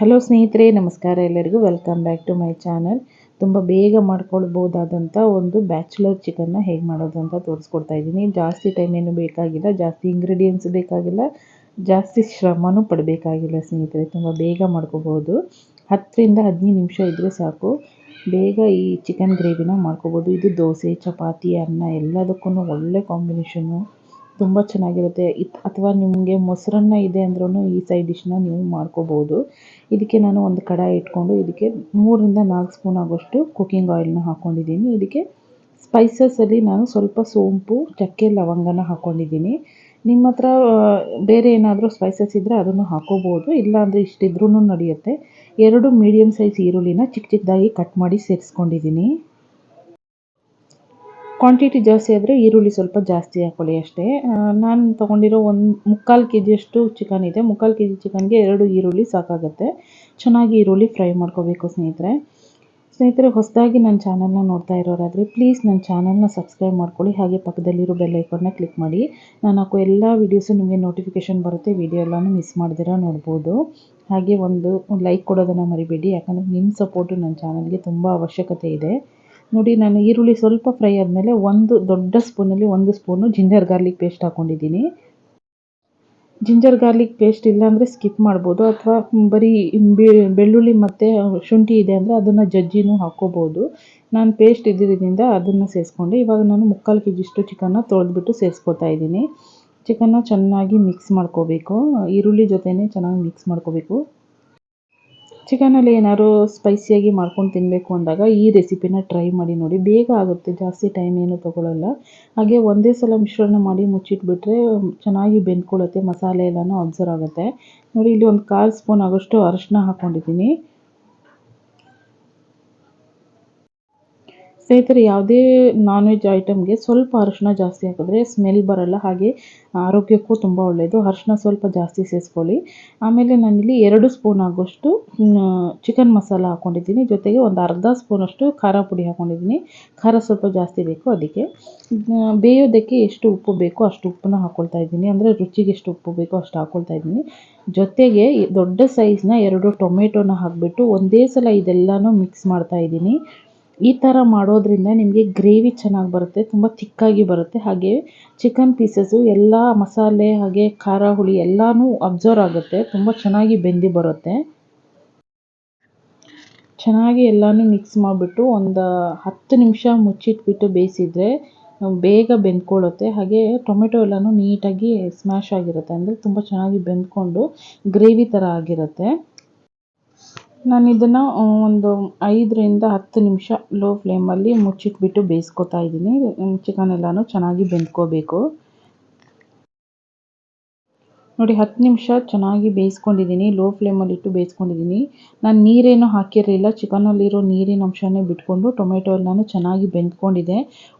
Hello ಸ್ನೇಹಿತರೆ, ನಮಸ್ಕಾರ ಎಲ್ಲರಿಗೂ. Welcome back to my channel ತುಂಬ ಬೇಗ ಮಾಡ್ಕೊಳ್ಬೋದಾದಂಥ ಒಂದು ಬ್ಯಾಚುಲರ್ ಚಿಕನ್ನ ಹೇಗೆ ಮಾಡೋದು ಅಂತ ತೋರಿಸ್ಕೊಡ್ತಾ ಇದ್ದೀನಿ. ಜಾಸ್ತಿ ಟೈಮ್ ಏನು ಬೇಕಾಗಿಲ್ಲ, ಜಾಸ್ತಿ ಇಂಗ್ರೀಡಿಯೆಂಟ್ಸ್ ಬೇಕಾಗಿಲ್ಲ, ಜಾಸ್ತಿ ಶ್ರಮನೂ ಪಡಬೇಕಾಗಿಲ್ಲ ಸ್ನೇಹಿತರೆ. ತುಂಬ ಬೇಗ ಮಾಡ್ಕೋಬೋದು. ಹತ್ತರಿಂದ ಹದಿನೈದು ನಿಮಿಷ ಇದ್ದರೆ ಸಾಕು. ಬೇಗ ಈ ಚಿಕನ್ ಗ್ರೇವಿನ ಮಾಡ್ಕೋಬೋದು. ಇದು ದೋಸೆ, ಚಪಾತಿ, ಅನ್ನ ಎಲ್ಲದಕ್ಕೂ ಒಳ್ಳೆ ಕಾಂಬಿನೇಷನ್ನು ತುಂಬ ಚೆನ್ನಾಗಿರುತ್ತೆ. ಅಥವಾ ನಿಮಗೆ ಮೊಸರನ್ನ ಇದೆ ಅಂದ್ರೂ ಈ ಸೈಡ್ ಡಿಶ್ನ ನೀವು ಮಾಡ್ಕೋಬೋದು. ಇದಕ್ಕೆ ನಾನು ಒಂದು ಕಡಾಯಿ ಇಟ್ಕೊಂಡು ಇದಕ್ಕೆ ಮೂರರಿಂದ ನಾಲ್ಕು ಸ್ಪೂನ್ ಆಗೋಷ್ಟು ಕುಕ್ಕಿಂಗ್ ಆಯಿಲ್ನ ಹಾಕ್ಕೊಂಡಿದ್ದೀನಿ ಇದಕ್ಕೆ ಸ್ಪೈಸಸಲ್ಲಿ ನಾನು ಸ್ವಲ್ಪ ಸೋಂಪು, ಚಕ್ಕೆ, ಲವಂಗನ ಹಾಕ್ಕೊಂಡಿದ್ದೀನಿ ನಿಮ್ಮ ಹತ್ರ ಬೇರೆ ಏನಾದರೂ ಸ್ಪೈಸಸ್ ಇದ್ದರೆ ಅದನ್ನು ಹಾಕೋಬೋದು. ಇಲ್ಲಾಂದರೆ ಇಷ್ಟಿದ್ರೂ ನಡೆಯುತ್ತೆ. ಎರಡು ಮೀಡಿಯಮ್ ಸೈಜ್ ಈರುಳ್ಳಿನ ಚಿಕ್ಕ ಚಿಕ್ಕದಾಗಿ ಕಟ್ ಮಾಡಿ ಸೇರಿಸ್ಕೊಂಡಿದ್ದೀನಿ. ಕ್ವಾಂಟಿಟಿ ಜಾಸ್ತಿ ಆದರೆ ಈರುಳ್ಳಿ ಸ್ವಲ್ಪ ಜಾಸ್ತಿ ಹಾಕ್ಕೊಳ್ಳಿ ಅಷ್ಟೇ. ನಾನು ತೊಗೊಂಡಿರೋ ಒಂದು ಮುಕ್ಕಾಲು ಕೆ ಜಿಯಷ್ಟು ಚಿಕನ್ ಇದೆ. ಮುಕ್ಕಾಲು ಕೆ ಜಿ ಚಿಕನ್ಗೆ ಎರಡು ಈರುಳ್ಳಿ ಸಾಕಾಗುತ್ತೆ. ಚೆನ್ನಾಗಿ ಈರುಳ್ಳಿ ಫ್ರೈ ಮಾಡ್ಕೋಬೇಕು ಸ್ನೇಹಿತರೆ. ಸ್ನೇಹಿತರೆ, ಹೊಸದಾಗಿ ನನ್ನ ಚಾನಲ್ನ ನೋಡ್ತಾ ಇರೋರಾದರೆ ಪ್ಲೀಸ್ ನನ್ನ ಚಾನಲ್ನ ಸಬ್ಸ್ಕ್ರೈಬ್ ಮಾಡ್ಕೊಳ್ಳಿ. ಹಾಗೆ ಪಕ್ಕದಲ್ಲಿರೋ ಬೆಲ್ ಐಕಾನ್ನ ಕ್ಲಿಕ್ ಮಾಡಿ. ನಾನು ಹಾಕೋ ಎಲ್ಲ ವೀಡಿಯೋಸು ನಿಮಗೆ ನೋಟಿಫಿಕೇಷನ್ ಬರುತ್ತೆ. ವೀಡಿಯೋ ಎಲ್ಲನೂ ಮಿಸ್ ಮಾಡ್ದಿರ ನೋಡ್ಬೋದು. ಹಾಗೆ ಒಂದು ಲೈಕ್ ಕೊಡೋದನ್ನು ಮರಿಬೇಡಿ. ಯಾಕಂದರೆ ನಿಮ್ಮ ಸಪೋರ್ಟು ನನ್ನ ಚಾನಲ್ಗೆ ತುಂಬ ಅವಶ್ಯಕತೆ ಇದೆ. ನೋಡಿ, ನಾನು ಈರುಳ್ಳಿ ಸ್ವಲ್ಪ ಫ್ರೈ ಆದಮೇಲೆ ಒಂದು ದೊಡ್ಡ ಸ್ಪೂನಲ್ಲಿ ಒಂದು ಸ್ಪೂನು ಜಿಂಜರ್ ಗಾರ್ಲಿಕ್ ಪೇಸ್ಟ್ ಹಾಕ್ಕೊಂಡಿದ್ದೀನಿ ಜಿಂಜರ್ ಗಾರ್ಲಿಕ್ ಪೇಸ್ಟ್ ಇಲ್ಲಾಂದರೆ ಸ್ಕಿಪ್ ಮಾಡ್ಬೋದು, ಅಥವಾ ಬರೀ ಬೆಳ್ಳುಳ್ಳಿ ಮತ್ತು ಶುಂಠಿ ಇದೆ ಅಂದರೆ ಅದನ್ನು ಜಜ್ಜಿನೂ ಹಾಕ್ಕೋಬೋದು ನಾನು ಪೇಸ್ಟ್ ಇದ್ದಿದ್ದರಿಂದ ಅದನ್ನು ಸೇರಿಸ್ಕೊಂಡೆ ಇವಾಗ ನಾನು ಮುಕ್ಕಾಲು ಕೆ ಜಿಷ್ಟು ಚಿಕನ್ನ ತೊಳೆದ್ಬಿಟ್ಟು ಸೇರಿಸ್ಕೊತಾ ಇದ್ದೀನಿ. ಚಿಕನ್ನ ಚೆನ್ನಾಗಿ ಮಿಕ್ಸ್ ಮಾಡ್ಕೋಬೇಕು, ಈರುಳ್ಳಿ ಜೊತೆನೇ ಚೆನ್ನಾಗಿ ಮಿಕ್ಸ್ ಮಾಡ್ಕೋಬೇಕು. ಚಿಕನಲ್ಲಿ ಏನಾದ್ರು ಸ್ಪೈಸಿಯಾಗಿ ಮಾಡ್ಕೊಂಡು ತಿನ್ನಬೇಕು ಅಂದಾಗ ಈ ರೆಸಿಪಿನ ಟ್ರೈ ಮಾಡಿ ನೋಡಿ. ಬೇಗ ಆಗುತ್ತೆ, ಜಾಸ್ತಿ ಟೈಮ್ ಏನು ತೊಗೊಳ್ಳಲ್ಲ ಹಾಗೆ ಒಂದೇ ಸಲ ಮಿಶ್ರಣ ಮಾಡಿ ಮುಚ್ಚಿಟ್ಬಿಟ್ರೆ ಚೆನ್ನಾಗಿ ಬೆಂದ್ಕೊಳ್ಳುತ್ತೆ, ಮಸಾಲೆ ಎಲ್ಲನೂ ಅಬ್ಸರ್ವ್ ಆಗುತ್ತೆ. ನೋಡಿ, ಇಲ್ಲಿ ಒಂದು ಕಾಲು ಸ್ಪೂನ್ ಆಗೋಷ್ಟು ಅರಶಿನ ಹಾಕ್ಕೊಂಡಿದ್ದೀನಿ ಸ್ನೇಹಿತರೆ, ಯಾವುದೇ ನಾನ್ ವೆಜ್ ಐಟಮ್ಗೆ ಸ್ವಲ್ಪ ಅರಿಶಿನ ಜಾಸ್ತಿ ಹಾಕಿದ್ರೆ ಸ್ಮೆಲ್ ಬರಲ್ಲ. ಹಾಗೆ ಆರೋಗ್ಯಕ್ಕೂ ತುಂಬ ಒಳ್ಳೆಯದು ಅರಿಶಿನ ಸ್ವಲ್ಪ ಜಾಸ್ತಿ ಸೇರಿಸ್ಕೊಳ್ಳಿ ಆಮೇಲೆ ನಾನಿಲ್ಲಿ ಎರಡು ಸ್ಪೂನ್ ಆಗೋಷ್ಟು ಚಿಕನ್ ಮಸಾಲ ಹಾಕ್ಕೊಂಡಿದ್ದೀನಿ ಜೊತೆಗೆ ಒಂದು ಅರ್ಧ ಸ್ಪೂನಷ್ಟು ಖಾರ ಪುಡಿ ಹಾಕ್ಕೊಂಡಿದ್ದೀನಿ ಖಾರ ಸ್ವಲ್ಪ ಜಾಸ್ತಿ ಬೇಕು ಅದಕ್ಕೆ. ಬೇಯೋದಕ್ಕೆ ಎಷ್ಟು ಉಪ್ಪು ಬೇಕೋ ಅಷ್ಟು ಉಪ್ಪನ್ನ ಹಾಕ್ಕೊಳ್ತಾ ಇದ್ದೀನಿ. ಅಂದರೆ ರುಚಿಗೆ ಎಷ್ಟು ಉಪ್ಪು ಬೇಕೋ ಅಷ್ಟು ಹಾಕ್ಕೊಳ್ತಾ ಇದ್ದೀನಿ. ಜೊತೆಗೆ ದೊಡ್ಡ ಸೈಜ್ನ ಎರಡು ಟೊಮೆಟೊನ ಹಾಕಿಬಿಟ್ಟು ಒಂದೇ ಸಲ ಇದೆಲ್ಲನೂ ಮಿಕ್ಸ್ ಮಾಡ್ತಾ ಇದ್ದೀನಿ. ಈ ಥರ ಮಾಡೋದ್ರಿಂದ ನಿಮಗೆ ಗ್ರೇವಿ ಚೆನ್ನಾಗಿ ಬರುತ್ತೆ, ತುಂಬ ತಿಕ್ಕಾಗಿ ಬರುತ್ತೆ. ಹಾಗೆ ಚಿಕನ್ ಪೀಸಸ್ಸು ಎಲ್ಲ ಮಸಾಲೆ ಹಾಗೆ ಖಾರ, ಹುಳಿ ಎಲ್ಲನೂ ಅಬ್ಸರ್ವ್ ಆಗುತ್ತೆ, ತುಂಬ ಚೆನ್ನಾಗಿ ಬೆಂದಿ ಬರುತ್ತೆ. ಚೆನ್ನಾಗಿ ಎಲ್ಲನೂ ಮಿಕ್ಸ್ ಮಾಡಿಬಿಟ್ಟು ಒಂದು ಹತ್ತು ನಿಮಿಷ ಮುಚ್ಚಿಟ್ಬಿಟ್ಟು ಬೇಯಿಸಿದರೆ ಬೇಗ ಬೆಂದ್ಕೊಳ್ಳುತ್ತೆ ಹಾಗೆ ಟೊಮೆಟೊ ಎಲ್ಲನೂ ನೀಟಾಗಿ ಸ್ಮ್ಯಾಶ್ ಆಗಿರುತ್ತೆ, ಅಂದರೆ ತುಂಬ ಚೆನ್ನಾಗಿ ಬೆಂದ್ಕೊಂಡು ಗ್ರೇವಿ ಥರ ಆಗಿರುತ್ತೆ. ನಾನು ಇದನ್ನು ಒಂದು ಐದರಿಂದ ಹತ್ತು ನಿಮಿಷ ಲೋ ಫ್ಲೇಮಲ್ಲಿ ಮುಚ್ಚಿಟ್ಬಿಟ್ಟು ಬೇಯಿಸ್ಕೊತಾ ಇದ್ದೀನಿ. ಚಿಕನ್ ಎಲ್ಲನೂ ಚೆನ್ನಾಗಿ ಬೆಂದ್ಕೋಬೇಕು. ನೋಡಿ, ಹತ್ತು ನಿಮಿಷ ಚೆನ್ನಾಗಿ ಬೇಯಿಸ್ಕೊಂಡಿದ್ದೀನಿ. ಲೋ ಫ್ಲೇಮಲ್ಲಿಟ್ಟು ಬೇಯಿಸ್ಕೊಂಡಿದ್ದೀನಿ. ನಾನು ನೀರೇನು ಹಾಕಿರಲಿಲ್ಲ. ಚಿಕನಲ್ಲಿರೋ ನೀರಿನ ಅಂಶನೇ ಬಿಟ್ಕೊಂಡು ಟೊಮೆಟೊ ಎಲ್ಲನೂ ಚೆನ್ನಾಗಿ ಬೆಂದ್ಕೊಂಡಿದೆ.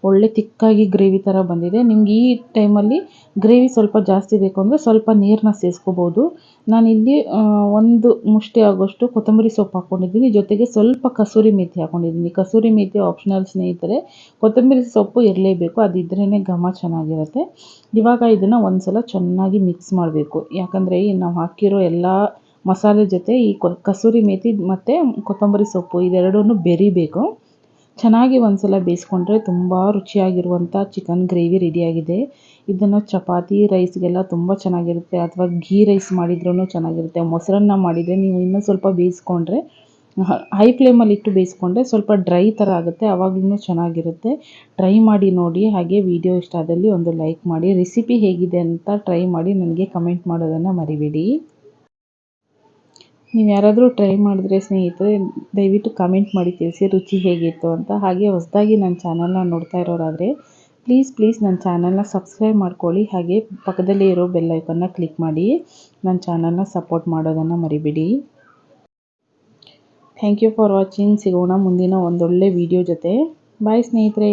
ಒಳ್ಳೆ ತಿಕ್ಕಾಗಿ ಗ್ರೇವಿ ಥರ ಬಂದಿದೆ. ನಿಮ್ಗೆ ಈ ಟೈಮಲ್ಲಿ ಗ್ರೇವಿ ಸ್ವಲ್ಪ ಜಾಸ್ತಿ ಬೇಕು ಅಂದರೆ ಸ್ವಲ್ಪ ನೀರನ್ನ ಸೇರಿಸ್ಕೋಬೋದು ನಾನಿಲ್ಲಿ ಒಂದು ಮುಷ್ಟಿ ಆಗೋಷ್ಟು ಕೊತ್ತಂಬರಿ ಸೊಪ್ಪು ಹಾಕ್ಕೊಂಡಿದ್ದೀನಿ ಜೊತೆಗೆ ಸ್ವಲ್ಪ ಕಸೂರಿ ಮೇಥಿ ಹಾಕ್ಕೊಂಡಿದ್ದೀನಿ ಕಸೂರಿ ಮೇಥಿ ಆಪ್ಷನಲ್ ಸ್ನೇಹಿತರೆ, ಕೊತ್ತಂಬರಿ ಸೊಪ್ಪು ಇರಲೇಬೇಕು. ಅದಿದ್ರೇ ಘಮ ಚೆನ್ನಾಗಿರುತ್ತೆ. ಇವಾಗ ಇದನ್ನು ಒಂದು ಸಲ ಚೆನ್ನಾಗಿ ಮಿಕ್ಸ್ ಮಾಡಬೇಕು. ಯಾಕಂದರೆ ನಾವು ಹಾಕಿರೋ ಎಲ್ಲ ಮಸಾಲೆ ಜೊತೆ ಈ ಕಸೂರಿ ಮೇಥಿ ಮತ್ತು ಕೊತ್ತಂಬರಿ ಸೊಪ್ಪು ಇದೆರಡೂ ಬೆರಿಬೇಕು. ಚೆನ್ನಾಗಿ ಒಂದ್ಸಲ ಬೇಯಿಸ್ಕೊಂಡ್ರೆ ತುಂಬ ರುಚಿಯಾಗಿರುವಂಥ ಚಿಕನ್ ಗ್ರೇವಿ ರೆಡಿಯಾಗಿದೆ ಇದನ್ನು ಚಪಾತಿ, ರೈಸ್ಗೆಲ್ಲ ತುಂಬ ಚೆನ್ನಾಗಿರುತ್ತೆ. ಅಥವಾ ಘೀ ರೈಸ್ ಮಾಡಿದ್ರೂ ಚೆನ್ನಾಗಿರುತ್ತೆ. ಮೊಸರನ್ನ ಮಾಡಿದರೆ ನೀವು ಇನ್ನೂ ಸ್ವಲ್ಪ ಬೇಯಿಸ್ಕೊಂಡ್ರೆ ಹೈ ಫ್ಲೇಮಲ್ಲಿ ಇಟ್ಟು ಬೇಯಿಸ್ಕೊಂಡ್ರೆ ಸ್ವಲ್ಪ ಡ್ರೈ ಥರ ಆಗುತ್ತೆ ಆವಾಗಲೂ ಚೆನ್ನಾಗಿರುತ್ತೆ. ಟ್ರೈ ಮಾಡಿ ನೋಡಿ, ಹಾಗೆ ವಿಡಿಯೋ ಇಷ್ಟ ಆದಲ್ಲಿ ಒಂದು ಲೈಕ್ ಮಾಡಿ. ರೆಸಿಪಿ ಹೇಗಿದೆ ಅಂತ ಟ್ರೈ ಮಾಡಿ ನನಗೆ ಕಮೆಂಟ್ ಮಾಡೋದನ್ನು ಮರಿಬೇಡಿ. ನೀವು ಯಾರಾದರೂ ಟ್ರೈ ಮಾಡಿದ್ರೆ ಸ್ನೇಹಿತರೆ, ದಯವಿಟ್ಟು ಕಮೆಂಟ್ ಮಾಡಿ ತಿಳಿಸಿ ರುಚಿ ಹೇಗಿತ್ತು ಅಂತ. ಹಾಗೆ ಹೊಸದಾಗಿ ನನ್ನ ಚಾನಲ್ನ ನೋಡ್ತಾ ಇರೋರಾದರೆ ಪ್ಲೀಸ್ ಪ್ಲೀಸ್ ನನ್ನ ಚಾನಲ್ನ ಸಬ್ಸ್ಕ್ರೈಬ್ ಮಾಡ್ಕೊಳ್ಳಿ. ಹಾಗೆ ಪಕ್ಕದಲ್ಲೇ ಇರೋ ಬೆಲ್ಲೈಕನ್ನು ಕ್ಲಿಕ್ ಮಾಡಿ ನನ್ನ ಚಾನಲ್ನ ಸಪೋರ್ಟ್ ಮಾಡೋದನ್ನು ಮರಿಬೇಡಿ. ಥ್ಯಾಂಕ್ ಯು ಫಾರ್ ವಾಚಿಂಗ್ ಸಿಗೋಣ ಮುಂದಿನ ಒಂದೊಳ್ಳೆ ವಿಡಿಯೋ ಜೊತೆ. ಬಾಯ್ ಸ್ನೇಹಿತರೆ.